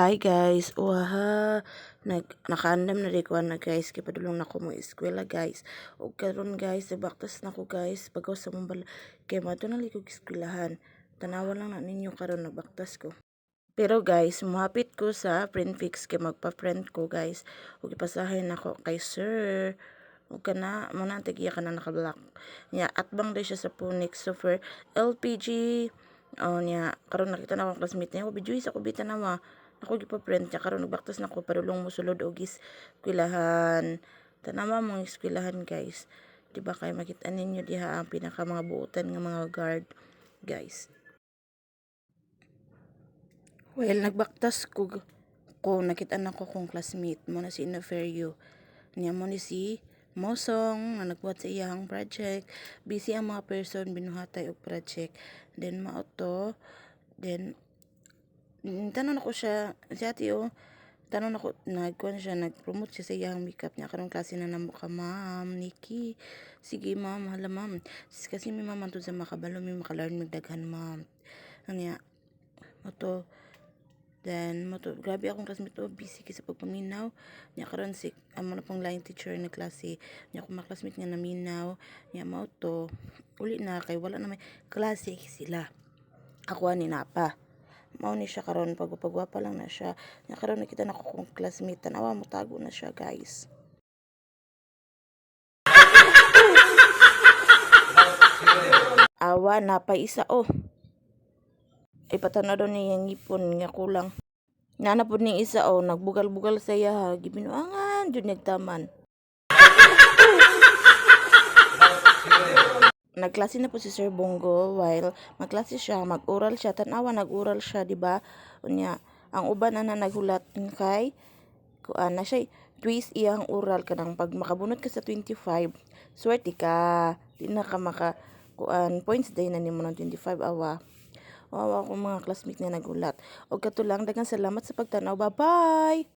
Hi guys, uha nag nakaandam na di ko na guys kay padulong na ko mo eskwela guys. ug karon guys nabaktas na ko guys pagaw sa mong kay madto na likog eskwelahan. Tanawan lang na ninyo karon nagbaktas ko. Pero guys, muhapit ko sa print fix kay magpa-print ko guys. ug ipasahin nako kay sir. kana mo na tagiya kana naka-black. Nya atbang day siya sa Punix so for LPG Oh, nya karon nakita na akong classmate niya, video sa kubita na wa. Ako gipa-print niya karon nagbaktas na ko padulong mo sulod og eskwelahan. Tanama mong eskwelahan guys. Di ba kay makita ninyo diha ang pinaka mga buotan nga mga guard guys. Well, nagbaktas ko ko nakita na ko kong classmate mo na si Inaferio. Niya mo ni si Mosong nga nagbuhat sa iyang project. Busy ang mga person binuhatay og project. Then mao to. Then mm, tanon ako siya, si ate oh, tanon ako, nagkuhan siya, nag-promote siya sa iyang makeup niya. Karong klase na namo ka, ma'am, Nikki. Sige, ma'am, hala, ma'am. Kasi may ma'am sa makabalo, may makalarn magdaghan, ma'am. Ano niya, moto, Then, moto, grabe akong classmate to, busy kasi pagpaminaw. Nya karon si, amo na pong line teacher na klase. Nya akong mga classmate nga naminaw. Nya mao to, uli na kay wala na may klase sila. Ako ni napa. Mao ni siya karon pagpagwapa lang na siya. Nya karon nakita na ko kong classmate tanawa mo tago na siya, guys. Awa na pa isa oh. Ipatanaw niya yung ngipon nga kulang. Nana po ni isa oh, nagbugal-bugal sa iya ha. Gibinuangan, dyan nagtaman. Nagklase na po si Sir Bongo while magklase siya, mag-oral siya, tanawa nag-oral siya, di ba? Unya, ang uban na naghulat kay kuan na siya twist iyang oral kanang pag makabunot ka sa 25 swerte ka di na ka maka kuan points day na nimo ng 25 awa Wawa ko mga classmate nga nagulat. O katulang dagang salamat sa pagtanaw. Bye-bye!